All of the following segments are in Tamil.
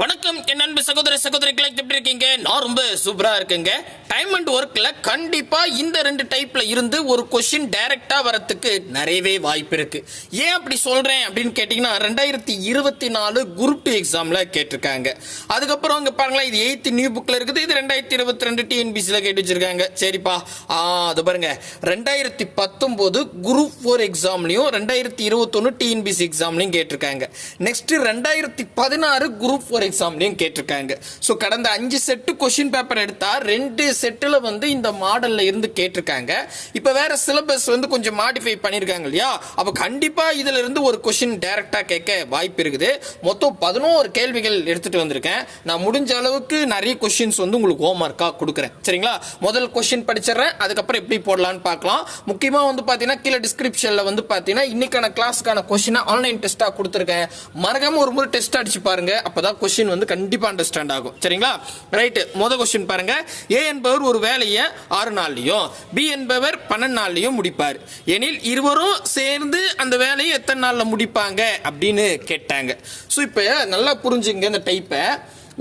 வணக்கம் என் அன்பு சகோதர சகோதரிகளை எப்படி இருக்கீங்க? நான் ரொம்ப சூப்பரா இருக்கேங்க. டைம் அண்ட் ஒர்க்ல கண்டிப்பா இந்த ரெண்டு டைப்ல இருந்து ஒரு கொஸ்டின் டைரக்டா வரத்துக்கு நிறையவே வாய்ப்பு இருக்கு. ஏன் அப்படி சொல்றேன் அப்படின்னு கேட்டீங்கன்னா ரெண்டாயிரத்தி இருபத்தி நாலு குரூப் டூ எக்ஸாம்ல கேட்டிருக்காங்க. அதுக்கப்புறம் அங்க பாருங்களேன் இது எயித் நியூ புக்ல இருக்குது. இது ரெண்டாயிரத்தி இருபத்தி ரெண்டு டிஎன்பிசில கேட்டு வச்சிருக்காங்க சரிப்பா. ஆ அது பாருங்க. ரெண்டாயிரத்தி பத்தொன்பது குரூப் ஃபோர் எக்ஸாம்லயும் ரெண்டாயிரத்தி இருபத்தொன்னு டிஎன்பிசி எக்ஸாம்லயும் கேட்டிருக்காங்க. நெக்ஸ்ட் ரெண்டாயிரத்தி பதினாறு குரூப் ஃபோர் எக்ஸாம்லையும் கேட்டிருக்காங்க. ஸோ கடந்த அஞ்சு செட்டு கொஷின் பேப்பர் எடுத்தா ரெண்டு செட்டில் வந்து இந்த மாடலில் இருந்து கேட்டிருக்காங்க. இப்போ வேற சிலபஸ் வந்து கொஞ்சம் மாடிஃபை பண்ணியிருக்காங்க இல்லையா? அப்போ கண்டிப்பா இதுல இருந்து ஒரு கொஷின் டைரக்டா கேட்க வாய்ப்பு இருக்குது. மொத்தம் பதினோரு கேள்விகள் எடுத்துட்டு வந்திருக்கேன். நான் முடிஞ்ச அளவுக்கு நிறைய கொஸ்டின்ஸ் வந்து உங்களுக்கு ஹோம்ஒர்க்காக கொடுக்குறேன். சரிங்களா? முதல் கொஸ்டின் படிச்சிடுறேன். அதுக்கப்புறம் எப்படி போடலாம்னு பார்க்கலாம். முக்கியமாக வந்து பார்த்தீங்கன்னா கீழே டிஸ்கிரிப்ஷனில் வந்து பார்த்தீங்கன்னா இன்னைக்கான கிளாஸ்க்கான கொஷினை ஆன்லைன் டெஸ்ட்டாக கொடுத்துருக்கேன். மறக்காம ஒரு முறை டெஸ்ட் அடிச்சு பாருங்க. அப்பதான் கொஸ்டின் வந்து கண்டிப்பா அண்டர்ஸ்டாண்ட் ஆகும். சரிங்களா? ரைட்டு முத கொஸ்டின் பாருங்க. ஏ என்பவர் ஒரு வேலையை ஆறு நாள்லயும் பி என்பவர் பன்னெண்டு நாள்லயும் முடிப்பார். எனில் இருவரும் சேர்ந்து அந்த வேலையை எத்தனை நாள்ல முடிப்பாங்க? அப்படின்னு கேட்டாங்க. ஸோ இப்போ நல்லா புரிஞ்சுங்க இந்த டைப்பை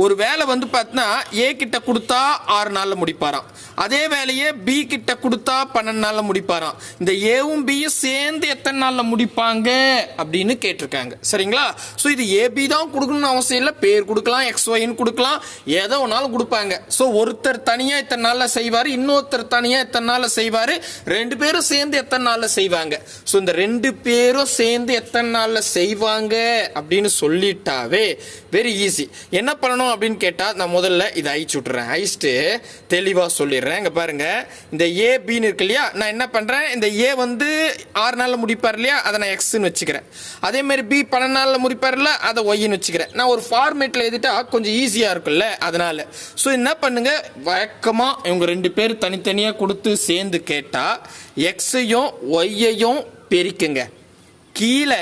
ஒரு வேலை வந்து பார்த்தீங்கன்னா ஏ கிட்ட கொடுத்தா ஆறு நாளில் முடிப்பாராம். அதே வேலையை பி கிட்ட கொடுத்தா பன்னெண்டு நாளில் முடிப்பாராம். இந்த ஏவும் பியும் சேர்ந்து எத்தனை நாளில் முடிப்பாங்க அப்படின்னு கேட்டிருக்காங்க. சரிங்களா? ஸோ இது ஏபி தான் கொடுக்கணும்னு அவசியம் இல்லை. பேர் கொடுக்கலாம் எக்ஸ் ஒய்னு கொடுக்கலாம். ஏதோ ஒன்னாலும் கொடுப்பாங்க. ஸோ ஒருத்தர் தனியாக இத்தனை நாளில் செய்வார் இன்னொருத்தர் தனியாக எத்தனை நாளில் செய்வார். ரெண்டு பேரும் சேர்ந்து எத்தனை நாளில் செய்வாங்க? ஸோ இந்த ரெண்டு பேரும் சேர்ந்து எத்தனை நாளில் செய்வாங்க அப்படின்னு சொல்லிட்டாவே வெரி ஈஸி என்ன பண்ணணும்? அப்படின்னு கேட்டால் நான் முதல்ல இதை அழிச்சு விட்டுறேன். அழிச்சிட்டு தெளிவாக சொல்லிடுறேன். இங்கே பாருங்கள் இந்த ஏ பின்னு இருக்கு இல்லையா? நான் என்ன பண்ணுறேன் இந்த ஏ வந்து ஆறு நாளில் முடிப்பார் இல்லையா? அதை நான் எக்ஸ்ன்னு வச்சுக்கிறேன். அதே மாதிரி பி பன்னெண்டு நாளில் முடிப்பார்ல அதை ஒய்ன்னு வச்சுக்கிறேன். நான் ஒரு ஃபார்மேட்டில் எழுதிட்டா கொஞ்சம் ஈஸியாக இருக்கும்ல அதனால். ஸோ என்ன பண்ணுங்கள் வழக்கமாக இவங்க ரெண்டு பேர் தனித்தனியாக கொடுத்து சேர்ந்து கேட்டால் எக்ஸையும் ஒய்யையும் பெருக்குங்க. கீழே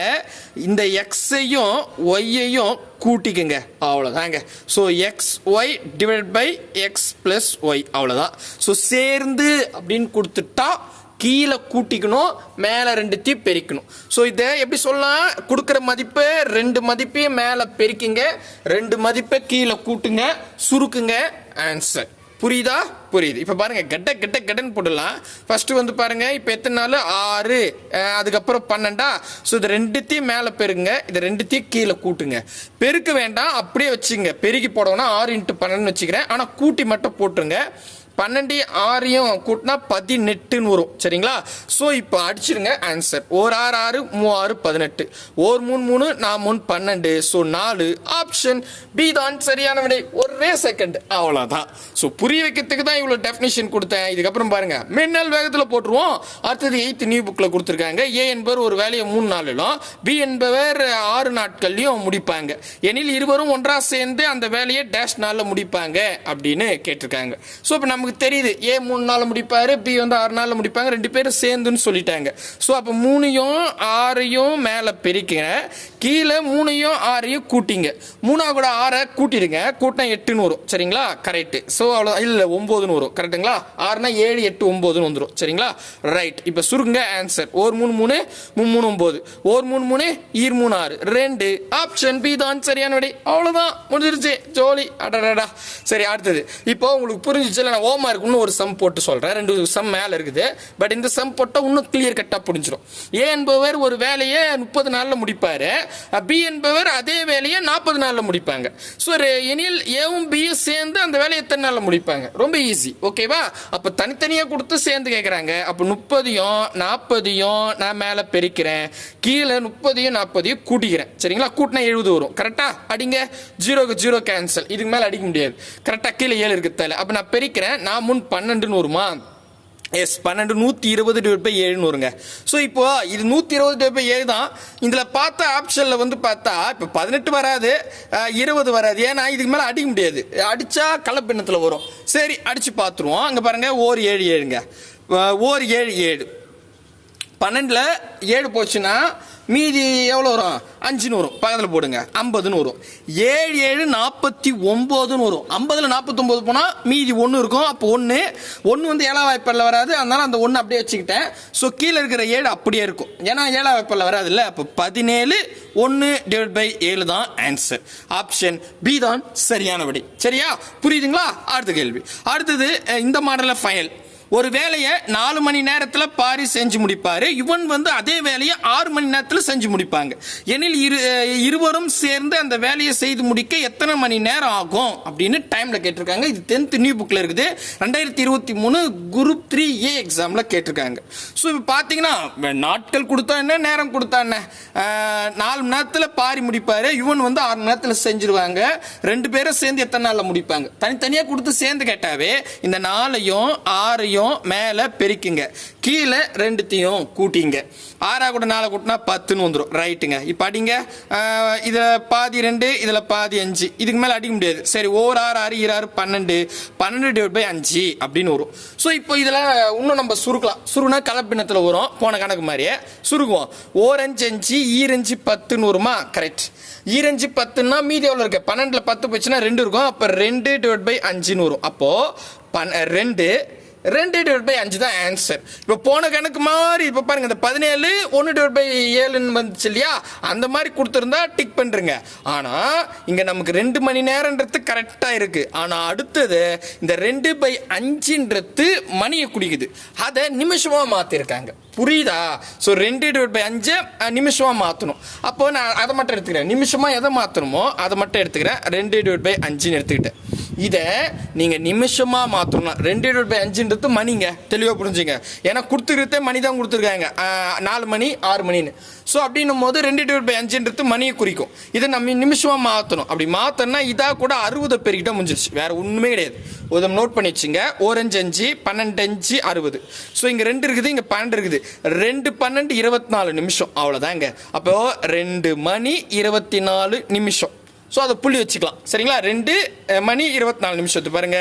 இந்த எக்ஸையும் ஒய்யையும் கூட்டிக்குங்க. அவ்வளோதாங்க so x y divide by x plus y அவ்வளோதான் ஸோ சேர்ந்து அப்படின்னு கொடுத்துட்டா கீழே கூட்டிக்கணும் மேலே ரெண்டுத்தையும் பெருக்கணும். ஸோ இதை எப்படி சொல்லலாம்? கொடுக்குற மதிப்பு ரெண்டு மதிப்பையும் மேலே பெருக்குங்க. ரெண்டு மதிப்பை கீழே கூட்டுங்க. சுருக்குங்க. ஆன்சர் புரியுதா? புரியுது. இப்போ பாருங்க கெட்ட கெட்ட கெட்டன்னு போடலாம். ஃபர்ஸ்ட் வந்து பாருங்க இப்போ எத்தனை நாள்? ஆறு. அதுக்கப்புறம் பன்னெண்டா? ஸோ இது ரெண்டுத்தையும் மேலே பெருங்க. இது ரெண்டுத்தையும் கீழே கூட்டுங்க. பெருக்க வேண்டாம் அப்படியே வச்சுங்க. பெருக்கி போடணும்னா ஆறு இன்ட்டு பன்னெண்டுன்னு வச்சுக்கிறேன். ஆனால் கூட்டி மட்டும் போட்டுருங்க. பன்னெண்டு ஆறையும் கூட்டினா பதினெட்டுன்னு வரும். சரிங்களா? ஸோ இப்போ அடிச்சிருங்க ஆன்சர் ஒரு ஆறு ஆறு மூ ஆறு பதினெட்டு. ஒரு மூணு மூணு நான் மூணு பன்னெண்டு. ஸோ நாலு ஆப்ஷன் பி தான் சரியான விடை. ஒரே செகண்ட் அவ்வளோதான் ஸோ புரிய வைக்கிறதுக்கு தான் இவ்வளோ டெஃபினேஷன் கொடுத்தேன். இதுக்கப்புறம் பாருங்கள் மின்னல் வேகத்தில் போட்டுருவோம். அடுத்தது எயித்து நியூ புக்கில் கொடுத்துருக்காங்க. ஏ என்பவர் ஒரு வேலையை மூணு நாளிலும் பி என்பவர் ஆறு நாட்கள்லையும் முடிப்பாங்க. எனில் இருவரும் ஒன்றாக சேர்ந்து அந்த வேலையை டேஷ் நாளில் முடிப்பாங்க அப்படின்னு கேட்டிருக்காங்க. ஸோ இப்போ நமக்கு தெரியுது. ஏ மூணு நாளில் முடிப்பார் பி வந்து ஆறு நாளில் முடிப்பாங்க ரெண்டு பேரும் சேர்ந்துன்னு சொல்லிட்டாங்க. ஸோ அப்போ மூணையும் ஆறையும் மேலே பெருக்கிங்க கீழே மூணையும் ஆறையும் கூட்டிங்க. மூணா கூட ஆறை கூட்டிடுங்க கூட்டினா எட்டுன்னு வரும் சரிங்களா? கரெக்டு ஸோ அவ்வளோ இல்லை ஒம்போதுன்னு வரும் கரெக்ட்டுங்களா? ஆறுனா ஏழு எட்டு ஒம்போதுன்னு வந்துடும் சரிங்களா? ரைட் இப்போ சுருங்க ஆன்சர் ஒரு மூணு மூணு மூணு மூணு ஒம்போது ஒரு மூணு மூணு ஈர் மூணு ஆறு. ரெண்டு. ஆப்ஷன் பி தான் சரியான விடை அவ்வளோதான் முடிஞ்சிருச்சு. ஜோலி. அடடா சரி அடுத்தது. இப்போ உங்களுக்கு புரிஞ்சிச்சு நான் ஓமா ஒரு சம் போட்டு சொல்கிறேன் ரெண்டு சம் மேலே இருக்குது. பட் இந்த சம் போட்டால் இன்னும் கிளியர் கட்டாக புரிஞ்சிடும் ஏ என்பவர் ஒரு வேலையை முப்பது நாளில் முடிப்பார். பி என்பவர் அதே வேலையை நாற்பது நாளில் முடிப்பாங்க. ஸோ எனில் ஏவும் பியும் சேர்ந்து அந்த வேலையை எத்தனை நாளில் முடிப்பாங்க? ரொம்ப ஈஸி ஓகேவா அப்போ தனித்தனியாக கொடுத்து சேர்ந்து கேட்குறாங்க அப்போ முப்பதையும் நாற்பதையும் நான் மேலே பெருக்கிறேன். கீழே முப்பதையும் நாற்பதையும் கூட்டிக்கிறேன். சரிங்களா? கூட்டினா எழுபது வரும். கரெக்டாக அடிங்க. ஜீரோக்கு ஜீரோ கேன்சல் இதுக்கு மேலே அடிக்க முடியாது. கரெக்டாக கீழே ஏழு இருக்கு தலை. அப்போ நான் பெருக்கிறேன். நான் முன் பன்னெண்டுன்னு வருமா? எஸ் பன்னெண்டு நூற்றி இருபது டிவைட் பை ஏழுன்னு வருங்க. ஸோ இப்போ இது நூற்றி இருபது டிவைட் பை ஏழு தான். இதில் பார்த்தா ஆப்ஷனில் வந்து பார்த்தா இப்போ பதினெட்டு வராது இருபது வராது. ஏன்னா இதுக்கு மேலே அடிக்க முடியாது. அடித்தா கலப்பின்னத்தில் வரும். சரி அடித்து பார்த்துருவோம். அங்கே பாருங்கள் ஓர் ஏழு ஏழுங்க. ஓர் ஏழு ஏழு. பன்னெண்டில் ஏழு போச்சுன்னா மீதி எவ்வளோ வரும்? அஞ்சுன்னு வரும் பக்கத்தில் போடுங்க. ஐம்பதுன்னு வரும் ஏழு ஏழு நாற்பத்தி ஒம்போதுன்னு வரும் ஐம்பதில் நாற்பத்தொம்போது போனால் மீதி ஒன்று இருக்கும். அப்போ ஒன்று ஒன்று வந்து ஏழா வாய்ப்பாடில் வராது. அதனால் அந்த ஒன்று அப்படியே வச்சுக்கிட்டேன். ஸோ கீழே இருக்கிற ஏழு அப்படியே இருக்கும். ஏன்னா ஏழா வாய்ப்பாடில் வராது இல்லை அப்போ பதினேழு ஒன்று டிவைட் பை ஏழு தான் ஆன்சர் ஆப்ஷன் பி தான் சரியானபடி. சரியா? புரியுதுங்களா? அடுத்த கேள்வி. அடுத்தது இந்த மாடலில் ஃபைனல் ஒரு வேலையை நாலு மணி நேரத்தில் பாரி செஞ்சு முடிப்பார். இவன் வந்து அதே வேலையை ஆறு மணி நேரத்தில் செஞ்சு முடிப்பாங்க. எனில் இரு இருவரும் சேர்ந்து அந்த வேலையை செய்து முடிக்க எத்தனை மணி நேரம் ஆகும் அப்படின்னு டைமில் கேட்டிருக்காங்க. இது டென்த் நியூ புக்கில் இருக்குது. ரெண்டாயிரத்தி இருபத்தி மூணு குரூப் த்ரீ ஏ எக்ஸாமில் கேட்டிருக்காங்க. ஸோ இப்போ பார்த்தீங்கன்னா நாட்கள் கொடுத்தா என்ன நேரம் கொடுத்தா என்ன? நாலு மணி நேரத்தில் பாரி முடிப்பார். இவன் வந்து ஆறு மணி நேரத்தில் செஞ்சிருவாங்க. ரெண்டு பேரும் சேர்ந்து எத்தனை நாளில் முடிப்பாங்க? தனித்தனியாக கொடுத்து சேர்ந்து கேட்டாவே இந்த நாலையும் ஆறையும் மேலே பெருக்கிங்க. கீழே ரெண்டுத்தையும் கூட்டிங்க. ஆறாக கூட நாளை கூட்டினா பத்துன்னு வந்துடும் ரைட்டுங்க. இப்போ அடிங்க. இதில் பாதி ரெண்டு இதில் பாதி அஞ்சு. இதுக்கு மேலே அடிக்க முடியாது. சரி ஓர் ஆறு ஆறு இரு ஆறு பன்னெண்டு. பன்னெண்டு டிவைட் பை அஞ்சு அப்படின்னு வரும். ஸோ இப்போ இதில் இன்னும் நம்ம சுருக்கலாம். சுருனா கலப்பினத்தில் வரும். போன கணக்கு மாதிரியே சுருக்குவோம். ஓர் அஞ்சு அஞ்சு ஈரஞ்சு பத்துன்னு வருமா? கரெக்ட் ஈரஞ்சு பத்துன்னா மீதி எவ்வளோ இருக்கு? பன்னெண்டில் பத்து போச்சுன்னா ரெண்டு இருக்கும். அப்போ ரெண்டு டிவைட் பை அஞ்சுன்னு வரும். அப்போது பன் ரெண்டு ரெண்டு டிவைட் பை அஞ்சு தான் ஆன்சர் இப்போ போன கணக்கு மாதிரி இப்போ பாருங்கள் இந்த பதினேழு ஒன்று டிவைட் பை ஏழுன்னு வந்துச்சு இல்லையா? அந்த மாதிரி கொடுத்துருந்தா டிக் பண்ணுறங்க ஆனால் இங்கே நமக்கு ரெண்டு மணி நேரன்றது கரெக்டாக இருக்குது ஆனால் அடுத்தது இந்த ரெண்டு பை அஞ்சுன்றது மணியை குடிக்குது. அதை நிமிஷமாக மாற்றிருக்காங்க புரியுதா? ஸோ ரெண்டு டிவைட் பை அஞ்சு நிமிஷமாக மாற்றணும் அப்போ நான் அதை மட்டும் எடுத்துக்கிறேன். நிமிஷமாக எதை மாற்றணுமோ அதை மட்டும் எடுத்துக்கிறேன். ரெண்டு டிவைட் பை அஞ்சுன்னு எடுத்துக்கிட்டேன். இதை நீங்கள் நிமிஷமாக மாற்றணும் ரெண்டு டிவைட் பை அப்படின்றது மணிங்க. தெளிவாக புரிஞ்சுங்க. ஏன்னா கொடுத்துருக்கே மணி தான் கொடுத்துருக்காங்க. நாலு மணி ஆறு மணின்னு. ஸோ அப்படின்னும் போது ரெண்டு டிவைட் பை அஞ்சுன்றது மணியை குறிக்கும். இதை நம்ம நிமிஷமாக மாற்றணும் அப்படி மாற்றோம்னா இதாக கூட அறுபது பெருக்கிட்ட முடிஞ்சிருச்சு. வேறு ஒன்றுமே கிடையாது. ஒரு நோட் பண்ணி வச்சுங்க. ஓரஞ்சு அஞ்சு பன்னெண்டு அஞ்சு அறுபது. ஸோ இங்கே ரெண்டு இருக்குது இங்கே பன்னெண்டு இருக்குது. ரெண்டு பன்னெண்டு இருபத்தி நாலு நிமிஷம். அவ்வளோதாங்க அப்போது ரெண்டு மணி இருபத்தி நாலு நிமிஷம். ஸோ அதை புள்ளி வச்சுக்கலாம். சரிங்களா? ரெண்டு மணி இருபத்தி நாலு நிமிஷத்து பாருங்க.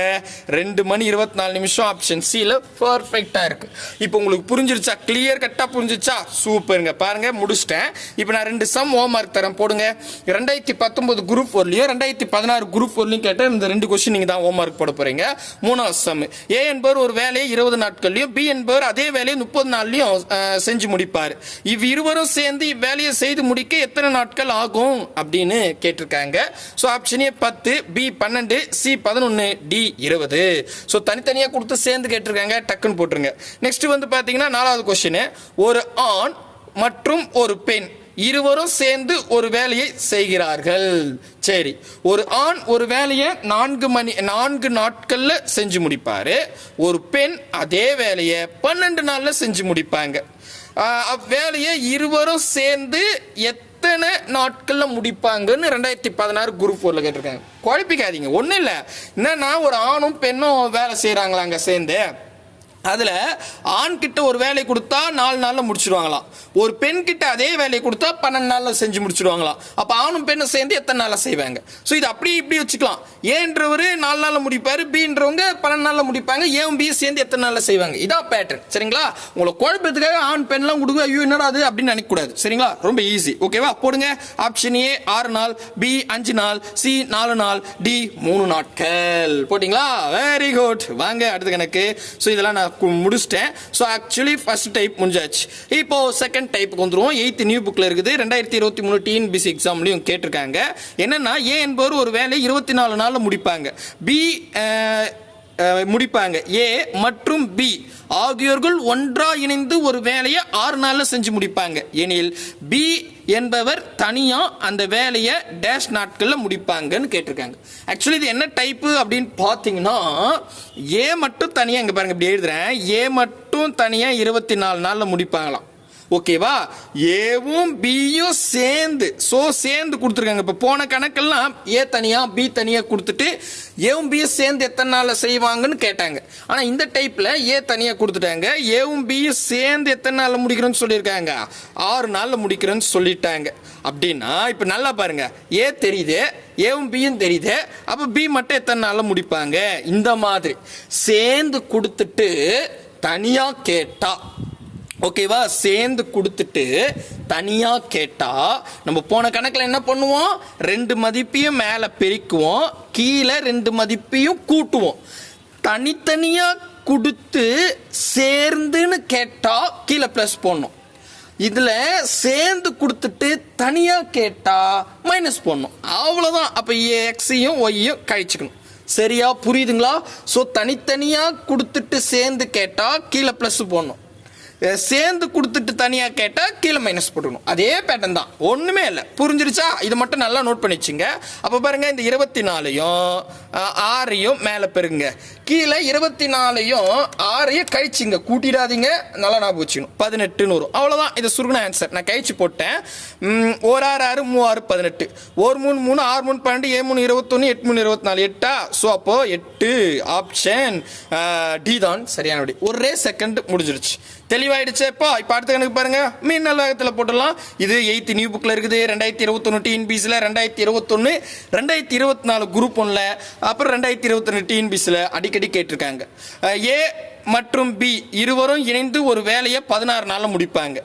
ரெண்டு மணி இருபத்தி நாலு நிமிஷம் ஆப்ஷன் சியில் பர்ஃபெக்டாக இருக்கு. இப்போ உங்களுக்கு புரிஞ்சிருச்சா? கிளியர் கட்டாக புரிஞ்சிருச்சா? சூப்பருங்க. பாருங்க முடிச்சிட்டேன். இப்போ நான் ரெண்டு சம் ஹோம் ஒர்க் தரேன். போடுங்க. ரெண்டாயிரத்தி பத்தொம்போது குரூப் ஃபோர்லையும் ரெண்டாயிரத்தி பதினாறு குரூப் ஃபோர்லையும் கேட்டால் இந்த ரெண்டு கொஸ்டின் நீங்கள் தான் ஹோம் ஒர்க் போட போறீங்க. மூணாவது சம் ஏ என்பவர் ஒரு வேலையை இருபது நாட்கள்லையும் பி என்பவர் அதே வேலையை முப்பது நாள்லையும் செஞ்சு முடிப்பார். இவ் இருவரும் சேர்ந்து இவ்வேலையை செய்து முடிக்க எத்தனை நாட்கள் ஆகும்? அப்படின்னு கேட்டிருக்காங்க. ஸோ ஆப்ஷன் ஏ பத்து பி பன்னெண்டு சி பதினொன்று டி இருபது. ஸோ தனித்தனியாக கொடுத்து சேர்ந்து கேட்டிருக்காங்க. டக்குன்னு போட்டுருங்க. நெக்ஸ்ட் வந்து பார்த்தீங்கன்னா நாலாவது கொஸ்டின் ஒரு ஆண் மற்றும் ஒரு பெண் இருவரும் சேர்ந்து ஒரு வேலையை செய்கிறார்கள். சரி. ஒரு ஆண் ஒரு வேலையை நான்கு மணி நான்கு நாட்கள்ல செஞ்சு முடிப்பாரு. ஒரு பெண் அதே வேலையை பன்னெண்டு நாள்ல செஞ்சு முடிப்பாங்க. வேலையை அவ்வேலையை இருவரும் சேர்ந்து எத் எத்தனை நாட்களில் முடிப்பாங்கன்னு ரெண்டாயிரத்தி பதினாறு குரூப் ஃபோரில் கேட்டிருக்காங்க. குழப்பிக்காதீங்க. ஒன்றும் இல்லை. என்னன்னா ஒரு ஆணும் பெண்ணும் வேலை செய்கிறாங்களாங்க சேர்ந்து. அதில் ஆண்கிட்ட ஒரு வேலை கொடுத்தா நாலு நாளில் முடிச்சிடுவாங்களாம் ஒரு பெண்கிட்ட அதே வேலையை கொடுத்தா பன்னெண்டு நாளில் செஞ்சு முடிச்சிடுவாங்களாம் அப்போ ஆணும் பெண்ணும் சேர்ந்து எத்தனை நாளில் செய்வாங்க? ஸோ இது அப்படி இப்படி வச்சுக்கலாம். ஏன்றவர் நாலு நாளில் முடிப்பார் பின்றவங்க பன்னெண்டு நாளில் முடிப்பாங்க ஏன் பி சேர்ந்து எத்தனை நாளில் செய்வாங்க? இதான் பேட்டர்ன் சரிங்களா? உங்களை குழப்பத்துக்காக ஆண் பெண்லாம் கொடுக்க ஐயோ என்னடா அது அப்படின்னு நினைக்கக்கூடாது. சரிங்களா? ரொம்ப ஈஸி ஓகேவா போடுங்க. ஆப்ஷன் ஏ ஆறு நாள் பி அஞ்சு நாள் சி நாலு நாள் டி மூணு நாட்கள். போட்டிங்களா? வெரி குட் வாங்க அடுத்த கணக்கு. ஸோ இதெல்லாம் நான் முடிச்சிட்டேன். ஸோ ஆக்சுவலி ஃபர்ஸ்ட் டைப் முடிஞ்சாச்சு. இப்போ செகண்ட் டைப்புக்கு வந்துருவோம். எயித்து நியூ புக்கில் இருக்குது. ரெண்டாயிரத்தி இருபத்தி மூணு டிஎன்பிசி எக்ஸாம்லையும் கேட்டிருக்காங்க. என்னன்னா ஏ என்பவர் ஒரு வேலையை இருபத்தி நாலு நாளில் முடிப்பாங்க. பி முடிப்பாங்க. ஏ மற்றும் பி. ஆகியோர்கள் ஒன்றா இணைந்து ஒரு வேலையை ஆறு நாளில் செஞ்சு முடிப்பாங்க. எனில் பி என்பவர் தனியாக அந்த வேலையை டேஷ் நாட்களில் முடிப்பாங்கன்னு கேட்டிருக்காங்க. ஆக்சுவலி இது என்ன டைப்பு அப்படின்னு பார்த்தீங்கன்னா ஏ மட்டும் தனியாக இங்கே பாருங்கள் இப்படி எழுதுறேன். ஏ மட்டும் தனியாக இருபத்தி நாலு நாளில் முடிப்பாங்களாம். ஓகேவா? ஏவும் பியும் சேர்ந்து ஸோ சேர்ந்து கொடுத்துருக்காங்க. இப்போ போன கணக்கெல்லாம் ஏ தனியாக பி தனியாக கொடுத்துட்டு ஏவும் பியும் சேர்ந்து எத்தனை நாளில் செய்வாங்கன்னு கேட்டாங்க. ஆனால் இந்த டைப்பில் ஏ தனியாக கொடுத்துட்டாங்க. ஏவும் பியும் சேர்ந்து எத்தனை நாளில் முடிக்கிறோன்னு சொல்லியிருக்காங்க? ஆறு நாளில் முடிக்கிறோன்னு சொல்லிட்டாங்க. அப்படின்னா இப்போ நல்லா பாருங்க. ஏ தெரியுது ஏவும் பியும் தெரியுது. அப்போ பி மட்டும் எத்தனை நாளில் முடிப்பாங்க? இந்த மாதிரி. சேர்ந்து கொடுத்துட்டு தனியாக கேட்டால் ஓகேவா? சேர்ந்து கொடுத்துட்டு தனியாக கேட்டா நம்ம போன கணக்கில் என்ன பண்ணுவோம்? ரெண்டு மதிப்பையும் மேலே பெருக்குவோம். கீழே ரெண்டு மதிப்பையும் கூட்டுவோம். தனித்தனியாக கொடுத்து சேர்ந்துன்னு கேட்டா கீழே ப்ளஸ் போடணும். இதில் சேர்ந்து கொடுத்துட்டு தனியாக கேட்டா மைனஸ் போடணும். அவ்வளவுதான். அப்போ எக்ஸையும் ஒய்யும் கழிச்சுக்கணும். சரியா? புரியுதுங்களா? ஸோ தனித்தனியாக கொடுத்துட்டு சேர்ந்து கேட்டா கீழே ப்ளஸ் போடணும். சேர்ந்து கொடுத்துட்டு தனியாக கேட்டால் கீழே மைனஸ் போட்டுக்கணும். அதே பேட்டர்ன் தான். ஒன்றுமே இல்லை. புரிஞ்சிருச்சா? இது மட்டும் நல்லா நோட் பண்ணி வச்சுங்க. அப்போ பாருங்க இந்த இருபத்தி நாலையும் ஆறையும் மேலே பெருங்க. கீழே இருபத்தி நாலையும் ஆறையும் கழிச்சிங்க. கூட்டிடாதீங்க. நல்லா ஞாபகம் வச்சுக்கணும். பதினெட்டுன்னு வரும் அவ்வளோதான் இது சுருகுன ஆன்சர் நான் கழிச்சு போட்டேன். ஒரு ஆறு ஆறு மூவாறு பதினெட்டு. ஒரு மூணு மூணு ஆறு மூணு பன்னெண்டு ஏழு மூணு இருபத்தொன்று எட்டு மூணு இருபத்தி நாலு எட்டா? ஸோ அப்போது எட்டு ஆப்ஷன் டி தான். சரியான ஒரே செகண்ட் முடிஞ்சிருச்சு. தெளிவாயிடுச்சு. இப்போ இப்போ அடுத்த கணக்கு பாருங்க. மீன் வேகத்தில் போட்டுடலாம். இது எயித்து நியூ புக்கில் இருக்குது. ரெண்டாயிரத்தி இருபத்தொன்று டிஎன்பிசியில் ரெண்டாயிரத்தி இருபத்தொன்று ரெண்டாயிரத்தி இருபத்தி நாலு குரூப் ஒன்றில் அப்புறம் ரெண்டாயிரத்தி இருபத்தொன்று டிஎன்பிசியில் அடிக்கடி கேட்டிருக்காங்க. ஏ மற்றும் பி இருவரும் இணைந்து ஒரு வேலையை பதினாறு நாளில் முடிப்பாங்க.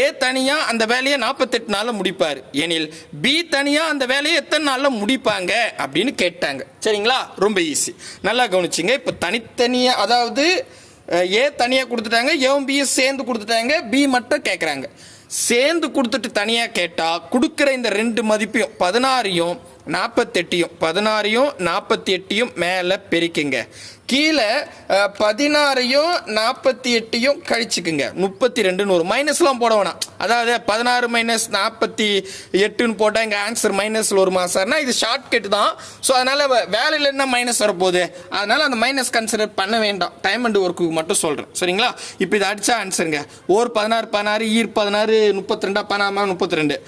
ஏ தனியாக அந்த வேலையை நாற்பத்தெட்டு நாளில் முடிப்பார். எனில் பி தனியாக அந்த வேலையை எத்தனை நாளில் முடிப்பாங்க அப்படின்னு கேட்டாங்க. சரிங்களா? ரொம்ப ஈஸி நல்லா கவனிச்சிங்க. இப்போ தனித்தனியாக அதாவது ஏ தனியாக கொடுத்துட்டாங்க ஏவும் பியும் சேர்ந்து கொடுத்துட்டாங்க பி மட்டும் கேட்குறாங்க சேர்ந்து கொடுத்துட்டு தனியாக கேட்டால் கொடுக்குற இந்த ரெண்டு மதிப்பையும் பதினாறையும் நாற்பத்தெட்டையும் பதினாறையும் நாற்பத்தி எட்டையும் மேலே பெருக்குங்க. கீழே பதினாறையும் நாற்பத்தி எட்டையும் கழிச்சுக்குங்க. முப்பத்தி ரெண்டுன்னு ஒரு மைனஸ்லாம் போட வேணாம். அதாவது பதினாறு மைனஸ் நாற்பத்தி எட்டுன்னு போட்டால் இங்கே ஆன்சர் மைனஸில் வருமா? சார்னா இது ஷார்ட்கட் தான். ஸோ அதனால் வேலையில் என்ன மைனஸ் வரப்போகுது. அதனால் அந்த மைனஸ் கன்சிடர் பண்ண வேண்டாம். டைம் அண்ட் ஒர்க்குக்கு மட்டும் சொல்கிறேன் சரிங்களா? இப்போ இது அடித்தா ஆன்சருங்க ஓர் பதினாறு பதினாறு ஈர் பதினாறு முப்பத்தி ரெண்டா பதினாறு முப்பத்தி ரெண்டு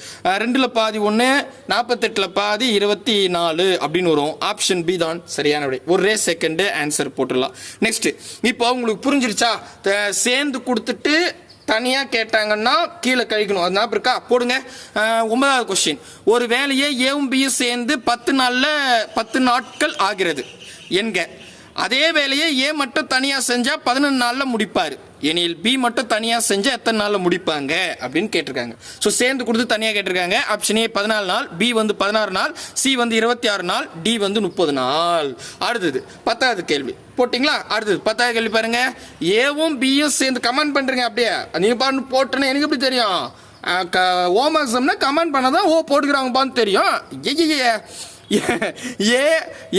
ரெண்டில் பாதி ஒன்று நாற்பத்தெட்டில் பாதி இருபத்தி நாலு அப்படின்னு வரும். ஆப்ஷன் பி தான். சரியான விடை. ஒரே செகண்டு ஆன்சர் போட்டுடலாம். நெக்ஸ்ட் இப்போ உங்களுக்கு புரிஞ்சிருச்சா? சேர்ந்து கொடுத்துட்டு தனியாக கேட்டாங்கன்னா கீழே கழிக்கணும். அது ஞாபகம் இருக்கா? போடுங்க. ஒன்பதாவது கொஸ்டின் ஒரு வேலையை ஏவும் பியும் சேர்ந்து பத்து நாளில் பத்து நாட்கள் ஆகிறது. என்க. அதே வேலையை ஏ மட்டும் தனியாக செஞ்சால் பதினொன்று நாளில் முடிப்பார். எனில் பி மட்டும் தனியாக செஞ்சால் எத்தனை நாளில் முடிப்பாங்க? அப்படின்னு கேட்டிருக்காங்க. ஸோ சேர்ந்து கொடுத்து தனியாக கேட்டிருக்காங்க. ஆப்ஷன் ஏ பதினாலு நாள். பி வந்து பதினாறு நாள். சி வந்து இருபத்தி ஆறு நாள். டி வந்து முப்பது நாள். அடுத்தது பத்தாவது கேள்வி. போட்டிங்களா? அடுத்தது பத்தாவது கேள்வி பாருங்க. ஏவும் பியும் சேர்ந்து கமெண்ட் பண்ணுறீங்க அப்படியே. நீ பாருன்னு போட்டேன்னு எனக்கு எப்படி தெரியும்? ஓமாசம்னா கமெண்ட் பண்ணதான் ஓ போட்டுக்கிறாங்கப்பான்னு தெரியும். ஐயையே. ஏ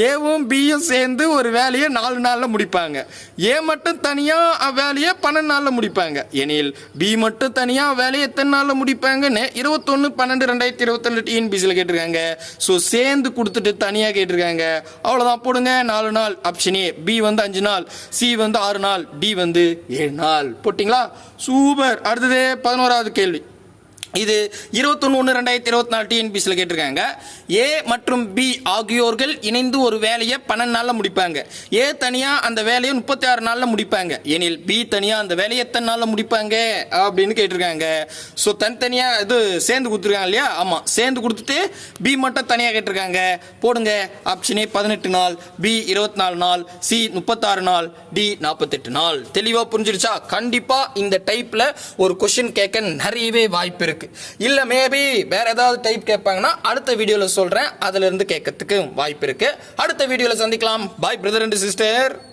ஏவும் பியும் சேர்ந்து ஒரு வேலையை நாலு நாளில் முடிப்பாங்க. ஏ மட்டும் தனியாக வேலையை பன்னெண்டு நாளில் முடிப்பாங்க. எனில் பி மட்டும் தனியாக வேலையை எத்தனை நாளில் முடிப்பாங்கன்னு இருபத்தொன்று பன்னெண்டு ரெண்டாயிரத்தி இருபத்தொன்று டிஎன்பிசியில் கேட்டிருக்காங்க. ஸோ சேர்ந்து கொடுத்துட்டு தனியாக கேட்டிருக்காங்க. அவ்வளோதான் போடுங்க நாலு நாள். ஆப்ஷன் ஏ பி வந்து அஞ்சு நாள். சி வந்து ஆறு நாள். டி வந்து ஏழு நாள். போட்டிங்களா? சூப்பர். அடுத்தது பதினோராவது கேள்வி. இது இருபத்தொன்று ஒன்று ரெண்டாயிரத்தி இருபத்தி நாலு டிஎன்பிசியில் கேட்டிருக்காங்க. ஏ மற்றும் பி ஆகியோர்கள் இணைந்து ஒரு வேலையை பன்னெண்டு நாளில் முடிப்பாங்க. ஏ தனியாக அந்த வேலையை முப்பத்தி ஆறு நாளில் முடிப்பாங்க. எனில் பி தனியாக அந்த வேலையை எத்தனை நாளில் முடிப்பாங்க? அப்படின்னு கேட்டிருக்காங்க. ஸோ தனித்தனியாக இது சேர்ந்து கொடுத்துருக்காங்க இல்லையா? ஆமாம் சேர்ந்து கொடுத்துட்டு பி மட்டும் தனியாக கேட்டிருக்காங்க. போடுங்க. ஆப்ஷன் ஏ பதினெட்டு நாள் பி இருபத்தி நாலு நாள் சி முப்பத்தாறு நாள் டி நாற்பத்தெட்டு நாள். தெளிவாக புரிஞ்சிருச்சா? கண்டிப்பாக இந்த டைப்பில் ஒரு கொஷின் கேட்க நிறையவே வாய்ப்பு இருக்குது இருக்கு. இல்ல மேபி வேற ஏதாவது டைப் கேட்பாங்கன்னா அடுத்த வீடியோவில் சொல்றேன். அதுல இருந்து கேட்கறதுக்கு வாய்ப்பு இருக்கு. அடுத்த வீடியோவில் சந்திக்கலாம். பாய் பிரதர் அண்ட் சிஸ்டர்